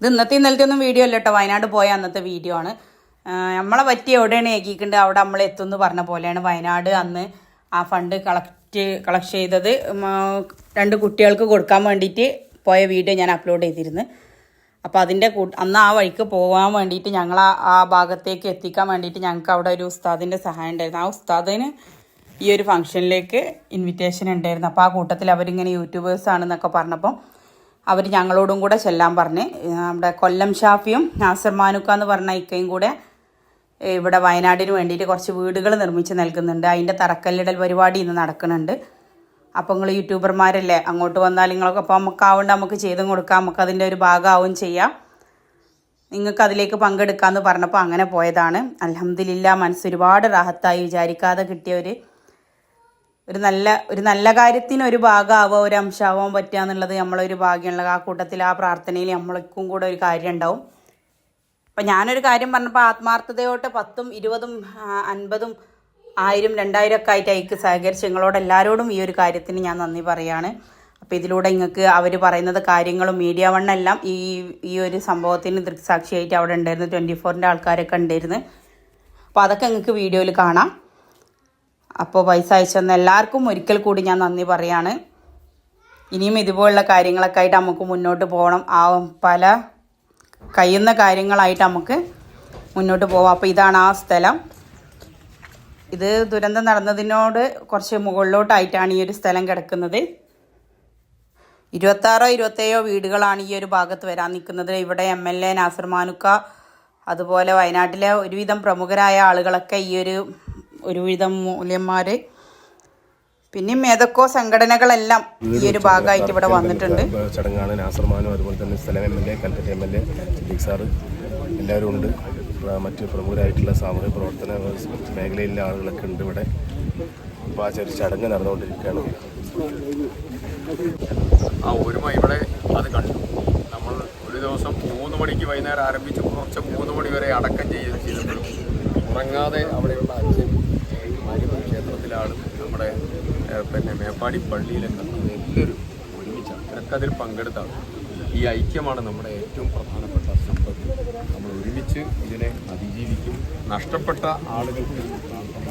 ഇത് ഇന്നത്തെ ഇന്നലത്തെ ഒന്നും വീഡിയോ അല്ല കേട്ടോ വയനാട് പോയ അന്നത്തെ വീഡിയോ ആണ്. നമ്മളെ പറ്റി എവിടെയാണ് ഏകിക്കൊണ്ട്? അവിടെ നമ്മൾ എത്തുമെന്ന് പറഞ്ഞ പോലെയാണ് വയനാട് അന്ന് ആ ഫണ്ട് കളക്ട് കളക്ട് ചെയ്തത്. രണ്ട് കുട്ടികൾക്ക് കൊടുക്കാൻ വേണ്ടിയിട്ട് പോയ വീഡിയോ ഞാൻ അപ്ലോഡ് ചെയ്തിരുന്നു. അപ്പോൾ അതിന്റെ അന്ന് ആ വഴിക്ക് പോകാൻ വേണ്ടിയിട്ട് ഞങ്ങൾ ആ ആ ഭാഗത്തേക്ക് എത്തിക്കാൻ വേണ്ടിയിട്ട് ഞങ്ങൾക്ക് അവിടെ ഒരു ഉസ്താദിന്റെ സഹായം ഉണ്ടായിരുന്നു. ആ ഉസ്താദിന് ഈ ഒരു ഫംഗ്ഷനിലേക്ക് ഇൻവിറ്റേഷൻ ഉണ്ടായിരുന്നു. അപ്പോൾ ആ കൂട്ടത്തിൽ അവരിങ്ങനെ യൂട്യൂബേഴ്സ് ആണെന്നൊക്കെ പറഞ്ഞപ്പം അവർ ഞങ്ങളോടും കൂടെ ചെല്ലാൻ പറഞ്ഞ്. നമ്മുടെ കൊല്ലം ഷാഫിയും നാസർ മാനുക്ക എന്ന് പറഞ്ഞ ഇക്കയും കൂടെ ഇവിടെ വയനാടിന് വേണ്ടിയിട്ട് കുറച്ച് വീടുകൾ നിർമ്മിച്ച് നൽകുന്നുണ്ട്. അതിന്റെ തറക്കല്ലിടൽ പരിപാടി ഇന്ന് നടക്കുന്നുണ്ട്. അപ്പോൾ നിങ്ങൾ യൂട്യൂബർമാരല്ലേ അങ്ങോട്ട് വന്നാൽ നിങ്ങളൊക്കെ അപ്പോൾ നമുക്ക് ആവേണ്ട നമുക്ക് ചെയ്തും കൊടുക്കാം നമുക്ക് അതിന്റെ ഒരു ഭാഗമാവും ചെയ്യാം. നിങ്ങൾക്ക് അതിലേക്ക് പങ്കെടുക്കാമെന്ന് പറഞ്ഞപ്പോൾ അങ്ങനെ പോയതാണ്. അലഹമ്മദില്ല മനസ്സ് ഒരുപാട് റാഹത്തായി. വിചാരിക്കാതെ കിട്ടിയ ഒരു ഒരു നല്ല ഒരു നല്ല കാര്യത്തിന് ഒരു ഭാഗമാവുക ഒരു അംശമാവാൻ പറ്റുക എന്നുള്ളത് നമ്മളൊരു ഭാഗ്യമുള്ള ആ കൂട്ടത്തിൽ ആ പ്രാർത്ഥനയിൽ നമ്മൾക്കും കൂടെ ഒരു കാര്യം ഉണ്ടാവും. അപ്പം ഞാനൊരു കാര്യം പറഞ്ഞപ്പോൾ ആത്മാർത്ഥതയോട്ട് പത്തും ഇരുപതും അൻപതും ആയിരം രണ്ടായിരം ഒക്കെ ആയിട്ട് അയക്ക് സഹകരിച്ച് നിങ്ങളോട് എല്ലാവരോടും ഈ ഒരു കാര്യത്തിന് ഞാൻ നന്ദി പറയാണ് അപ്പോൾ ഇതിലൂടെ നിങ്ങൾക്ക് അവർ പറയുന്നത് കാര്യങ്ങളും മീഡിയ വണ്ണെല്ലാം ഈ ഈ ഒരു സംഭവത്തിന് ദൃക്സാക്ഷിയായിട്ട് അവിടെ ഉണ്ടായിരുന്നു ട്വന്റി ഫോറിന്റെ ആൾക്കാരൊക്കെ ഉണ്ടായിരുന്നു. അപ്പോൾ അതൊക്കെ നിങ്ങൾക്ക് വീഡിയോയിൽ കാണാം. അപ്പോൾ പൈസ അയച്ചെന്ന എല്ലാവർക്കും ഒരിക്കൽ കൂടി ഞാൻ നന്ദി പറയാണ്. ഇനിയും ഇതുപോലുള്ള കാര്യങ്ങളൊക്കെ ആയിട്ട് നമുക്ക് മുന്നോട്ട് പോകണം. ആ പല കഴിയുന്ന കാര്യങ്ങളായിട്ട് നമുക്ക് മുന്നോട്ട് പോവാം. അപ്പോൾ ഇതാണ് ആ സ്ഥലം. ഇത് ദുരന്തം നടന്നതിനോട് കുറച്ച് മുകളിലോട്ടായിട്ടാണ് ഈ ഒരു സ്ഥലം കിടക്കുന്നത്. ഇരുപത്താറോ ഇരുപത്തേഴോ വീടുകളാണ് ഈ ഒരു ഭാഗത്ത് വരാൻ നിൽക്കുന്നത്. ഇവിടെ എം എൽ എ നാസർ മാനുക്ക അതുപോലെ വയനാട്ടിലെ ഒരുവിധം പ്രമുഖരായ ആളുകളൊക്കെ ഈ ഒരു ഒരുവിധം മൂല്യന്മാർ പിന്നെയും ഏതൊക്കെ സംഘടനകളെല്ലാം ഈ ഒരു ഭാഗമായിട്ട് ഇവിടെ വന്നിട്ടുണ്ട്. ചടങ്ങാണ് നാസർമാനും അതുപോലെ തന്നെ സ്ഥലം M L A Kalpetta M L A Siddique sir എല്ലാവരും ഉണ്ട്. മറ്റ് പ്രമുഖരായിട്ടുള്ള സാമൂഹ്യ പ്രവർത്തന മേഖലയിലെ ആളുകളൊക്കെ ഉണ്ട് ഇവിടെ. അപ്പോൾ ആ ചെറിയ ചടങ്ങ് നടന്നുകൊണ്ടിരിക്കുകയാണ്. ആ ഒരുമ ഇവിടെ അത് കണ്ടു. നമ്മൾ ഒരു ദിവസം മൂന്ന് മണിക്ക് വൈകുന്നേരം ആരംഭിച്ച്. കുറച്ച് മൂന്ന് മണി വരെ അടക്കം ചെയ്ത് ചെയ്തപ്പോഴും ഉറങ്ങാതെ അവിടെയുള്ള അച്ഛൻ മാര്യമ്മ നമ്മുടെ പിന്നെ മേപ്പാടി പള്ളിയിലൊക്കെ എല്ലാവരും ഒരുമിച്ചാണ് ഇവരൊക്കെ അതിൽ പങ്കെടുത്താണ്. ഈ ഐക്യമാണ് നമ്മുടെ ഏറ്റവും പ്രധാനപ്പെട്ട സമ്പത്ത്. നമ്മൾ ഒരുമിച്ച് ഇതിനെ അതിജീവിക്കും. നഷ്ടപ്പെട്ട ആളുകൾക്ക് പ്രാർത്ഥന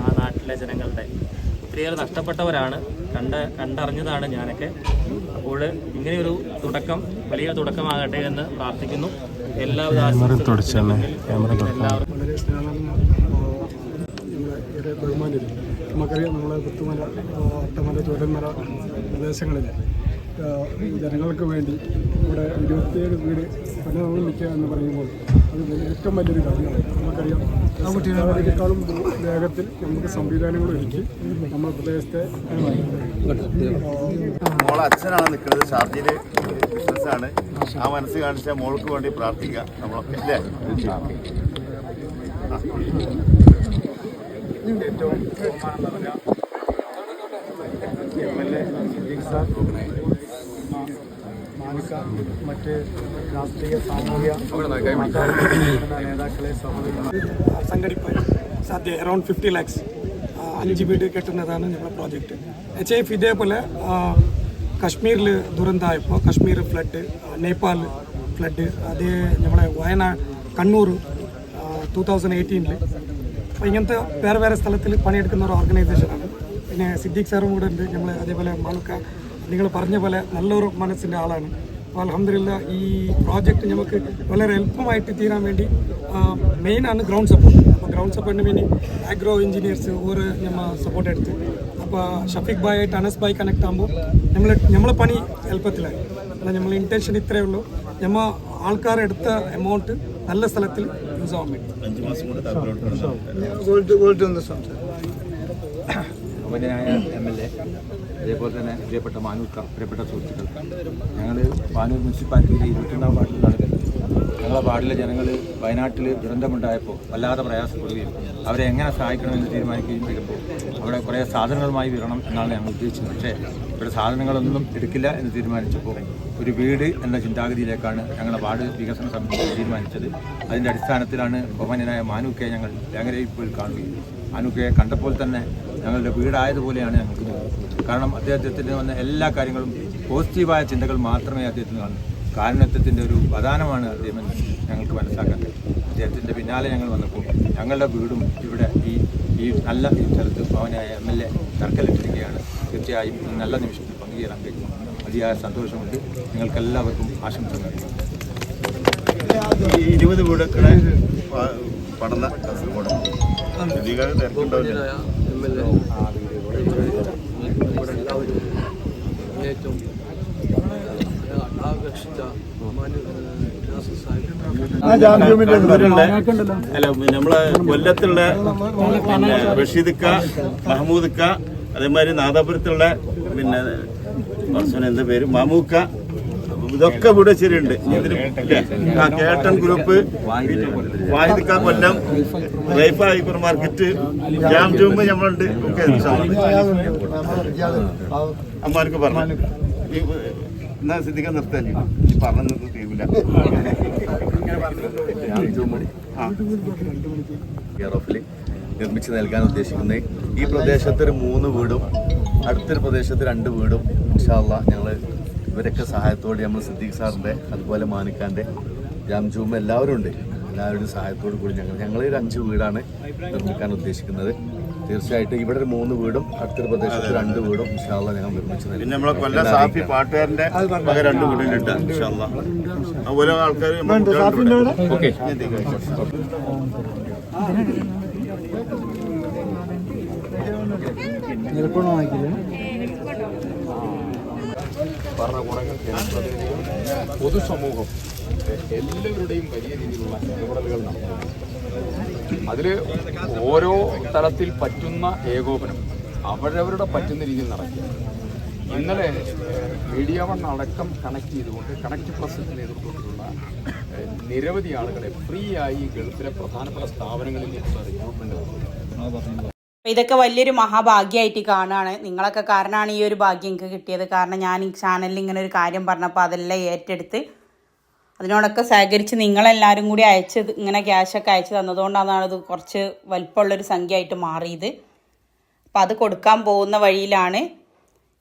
ആ നാട്ടിലെ ജനങ്ങളുടെ ഒത്തിരിയേറെ നഷ്ടപ്പെട്ടവരാണ്. കണ്ട് കണ്ടറിഞ്ഞതാണ് ഞാനൊക്കെ. അപ്പോൾ ഇങ്ങനെയൊരു തുടക്കം വലിയ തുടക്കമാകട്ടെ എന്ന് പ്രാർത്ഥിക്കുന്നു. എല്ലാവിധ വളരെ നമുക്കറിയാം നമ്മളെ പുത്തുമല അട്ടമല ചുരന്മല പ്രദേശങ്ങളിൽ ജനങ്ങൾക്ക് വേണ്ടി ഇവിടെ ഇരുപത്തിയേഴ് വീട് പുനർനിർമ്മിക്കുക എന്ന് പറയുമ്പോൾ അത് ഏറ്റവും വലിയൊരു കാര്യമാണ് നമുക്കറിയാം കുട്ടികളെക്കാളും വേഗത്തിൽ നമുക്ക് സംവിധാനങ്ങൾ ഒരുക്കി നമ്മുടെ പ്രദേശത്തെ മോളെ അച്ഛനാണ് നിൽക്കുന്നത്. ഷാർജയിൽ ബിസിനസ്സാണ് ആ മനസ്സ് കാണിച്ച മോൾക്ക് വേണ്ടി പ്രാർത്ഥിക്കുക നമ്മളൊക്കെ അല്ലേ? ഏറ്റവും ബഹുമാനം നിറഞ്ഞ എം എൽ എ സാർ മറ്റ് രാഷ്ട്രീയ സാമൂഹ്യ നേതാക്കളെ സംഘടിപ്പാൻ സാധ്യ അറൌണ്ട് ഫിഫ്റ്റി ലാക്സ് അഞ്ച് വീട് കെട്ടുന്നതാണ് ഞങ്ങളുടെ പ്രോജക്റ്റ് എച്ച് എഫ് ഇതേപോലെ കശ്മീരിൽ ദുരന്തമായപ്പോൾ കശ്മീർ ഫ്ലഡ് നേപ്പാൾ ഫ്ലഡ് അതേ നമ്മളെ വയനാട് കണ്ണൂർ ടൂ തൗസൻഡ് എയ്റ്റീനിൽ അപ്പോൾ ഇങ്ങനത്തെ വേറെ വേറെ സ്ഥലത്തിൽ പണിയെടുക്കുന്ന ഒരു ഓർഗനൈസേഷനാണ് പിന്നെ സിദ്ദീഖ് സാറും കൂടെ ഉണ്ട് നമ്മൾ അതേപോലെ മാനുക്ക നിങ്ങൾ പറഞ്ഞ പോലെ നല്ലൊരു മനസ്സിന്റെ ആളാണ്. അലഹമില്ല ഈ പ്രോജക്റ്റ് നമുക്ക് വളരെ എളുപ്പമായിട്ട് തീരാൻ വേണ്ടി മെയിനാണ് ഗ്രൗണ്ട് സപ്പോർട്ട് അപ്പോൾ ഗ്രൗണ്ട് സപ്പോർട്ടിന് വേണ്ടി ആഗ്രോ എഞ്ചിനീയേഴ്സ് ഓരോ നമ്മൾ സപ്പോർട്ട് എടുത്ത്. അപ്പോൾ ഷഫീഖ് ബായ് ആയിട്ട് അനസ് ബായ് കണക്ട് ആകുമ്പോൾ നമ്മൾ നമ്മളെ പണി എളുപ്പത്തിലായി. എന്നാൽ നമ്മൾ ഇന്റൻഷൻ ഇത്രയേ ഉള്ളൂ. നമ്മൾ ആൾക്കാരെടുത്ത എമൗണ്ട് നല്ല സ്ഥലത്തിൽ യൂസ് ആവാൻ വേണ്ടി. ബഹുമാന്യനായ എം എൽ എ അതേപോലെ തന്നെ പ്രിയപ്പെട്ട മാനൂർ പ്രിയപ്പെട്ട സുഹൃത്തുക്കൾ. ഞങ്ങൾ മാനൂർ മുനിസിപ്പാലിറ്റിയിലെ ഇരുപത്തൊന്നാം വാർഡിലാണ് ഞങ്ങളെ വാർഡിലെ ജനങ്ങൾ വയനാട്ടിൽ ദുരന്തമുണ്ടായപ്പോൾ വല്ലാതെ പ്രയാസപ്പെടുകയും അവരെ എങ്ങനെ സഹായിക്കണമെന്ന് തീരുമാനിക്കുകയും ചെയ്യുമ്പോൾ അവിടെ കുറേ സാധനങ്ങളുമായി വരണം എന്നാണ് ഞങ്ങൾ ഉദ്ദേശിച്ചത്. പക്ഷേ ഇവിടെ സാധനങ്ങളൊന്നും എടുക്കില്ല എന്ന് തീരുമാനിച്ചപ്പോൾ ഒരു വീട് എന്ന ചിന്താഗതിയിലേക്കാണ് ഞങ്ങളുടെ വാർഡ് വികസന സമിതി തീരുമാനിച്ചത്. അതിന്റെ അടിസ്ഥാനത്തിലാണ് ബഹുമാനായ മാനുക്കെ ഞങ്ങൾ വേങ്ങരയിൽ പോയി കാണുകയും മാനുക്കയെ കണ്ടപ്പോൾ തന്നെ ഞങ്ങളുടെ വീടായതുപോലെയാണ് ഞങ്ങൾക്ക് കാരണം അദ്ദേഹത്തിന് വന്ന എല്ലാ കാര്യങ്ങളും പോസിറ്റീവായ ചിന്തകൾ മാത്രമേ അദ്ദേഹത്തിന് കാണൂ കാരുണ്യത്വത്തിന്റെ ഒരു പ്രധാനമാണ് അദ്ദേഹം എന്ന് ഞങ്ങൾക്ക് മനസ്സിലാക്കാൻ കഴിയും. അദ്ദേഹത്തിന്റെ പിന്നാലെ ഞങ്ങൾ വന്നപ്പോൾ ഞങ്ങളുടെ വീടും ഇവിടെ ഈ ഈ നല്ല ഈ സ്ഥലത്ത് ഭവനായ എം എൽ എ തർക്കലിട്ടിരിക്കുകയാണ് തീർച്ചയായും നല്ല നിമിഷത്തിൽ പങ്കുചേരാൻ കഴിയും. അതിയായ സന്തോഷമുണ്ട്. നിങ്ങൾക്കെല്ലാവർക്കും ആശംസകൾ നൽകി ഇരുപത് വീടൊക്കെ പടന്ന കാസർഗോഡ് ഏറ്റവും തിരക്കുണ്ടാവില്ല? അല്ല നമ്മളെ കൊല്ലത്തുള്ള പിന്നെ ബഷീദിക്ക മഹമ്മൂദ്ക്ക അതേമാതിരി നാദാപുരത്തുള്ള പിന്നെ എന്താ പേര്? മാമൂക്ക ഇതൊക്കെ ഇവിടെ ശരിയുണ്ട്? ആ കേട്ടൺ ഗ്രൂപ്പ് വാഹിദിക്ക കൊല്ലം റൈഫ ഹൈപ്പർ മാർക്കറ്റ് ജാം ജൂമ്പ് നമ്മളുണ്ട്. ഒക്കെ അമ്മാർക്ക് പറഞ്ഞു? എന്നാ സിദ്ധിക്ക നിർത്തല്ലേ? ഈ പറഞ്ഞത് തീരില്ല കെയർ ഓഫിൽ നിർമ്മിച്ച് നൽകാൻ ഉദ്ദേശിക്കുന്നത് ഈ പ്രദേശത്ത് ഒരു മൂന്ന് വീടും അടുത്തൊരു പ്രദേശത്ത് രണ്ട് വീടും ഇൻഷാല്ല ഞങ്ങൾ ഇവരൊക്കെ സഹായത്തോടെ നമ്മൾ സിദ്ദീഖ് സാറിന്റെ അതുപോലെ മാനിക്കാന്റെ ജാംജൂം എല്ലാവരും ഉണ്ട്. എല്ലാവരുടെയും സഹായത്തോടു കൂടി ഞങ്ങൾ ഞങ്ങൾ ഒരു അഞ്ച് വീടാണ് നിർമ്മിക്കാൻ ഉദ്ദേശിക്കുന്നത്. തീർച്ചയായിട്ടും ഇവിടെ ഒരു മൂന്ന് വീടും അടുത്തൊരു പ്രദേശത്ത് രണ്ട് വീടും ഇൻഷാല്ല ഞങ്ങൾ നിർമ്മിച്ചു പിന്നെ നമ്മളെ കൊല്ലം സാഫി പാട്ടുകാരന്റെ രണ്ട് ഇൻഷാല്ലാ. ഓരോ ആൾക്കാർ ഓക്കെ ഭരണകൂടങ്ങൾ ജനപ്രതിനിധികൾ പൊതുസമൂഹം എല്ലാവരുടെയും വലിയ രീതിയിലുള്ള ഇടപെടലുകൾ നടത്തുന്നു അതിൽ ഓരോ തലത്തിൽ പറ്റുന്ന ഏകോപനം അവരവരുടെ പറ്റുന്ന രീതിയിൽ നടക്കുക ഇന്നലെ മീഡിയ വൺ അടക്കം കണക്ട് ചെയ്തുകൊണ്ട് കണക്ട് പ്ലസിന്റെ നേതൃത്വത്തിലുള്ള നിരവധി ആളുകളെ ഫ്രീ ആയി ഗൾഫിലെ പ്രധാനപ്പെട്ട സ്ഥാപനങ്ങളിലേക്കുള്ള റിക്രൂട്ട്മെന്റ് നടത്തുന്നു അപ്പൊ ഇതൊക്കെ വലിയൊരു മഹാഭാഗ്യമായിട്ട് കാണുകയാണ് നിങ്ങളൊക്കെ കാരണമാണ് ഈ ഒരു ഭാഗ്യം എനിക്ക് കിട്ടിയത്. കാരണം ഞാൻ ഈ ചാനലിൽ ഇങ്ങനെ ഒരു കാര്യം പറഞ്ഞപ്പോൾ അതെല്ലാം ഏറ്റെടുത്ത് അതിനോടൊക്കെ സഹകരിച്ച് നിങ്ങളെല്ലാവരും കൂടി അയച്ചത് ഇങ്ങനെ ക്യാഷൊക്കെ അയച്ചു തന്നതുകൊണ്ടാണ് ഇത് കുറച്ച് വലിപ്പമുള്ളൊരു സംഖ്യ ആയിട്ട് മാറിയത്. അപ്പം അത് കൊടുക്കാൻ പോകുന്ന വഴിയിലാണ്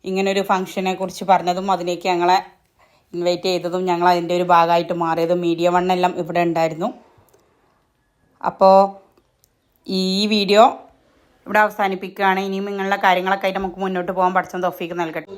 ഇങ്ങനൊരു ഫംഗ്ഷനെ കുറിച്ച് പറഞ്ഞതും അതിലേക്ക് ഞങ്ങളെ ഇൻവൈറ്റ് ചെയ്തതും ഞങ്ങൾ അതിന്റെ ഒരു ഭാഗമായിട്ട് മാറിയതും മീഡിയ വണ്ണെല്ലാം ഇവിടെ ഉണ്ടായിരുന്നു. അപ്പോൾ ഈ വീഡിയോ ഇവിടെ അവസാനിപ്പിക്കുകയാണ്. ഇനിയും നിങ്ങളുടെ കാര്യങ്ങളൊക്കെ ആയിട്ട് നമുക്ക് മുന്നോട്ട് പോകാൻ പഠിച്ചത് തൊഫീക്ക് നൽകട്ടെ.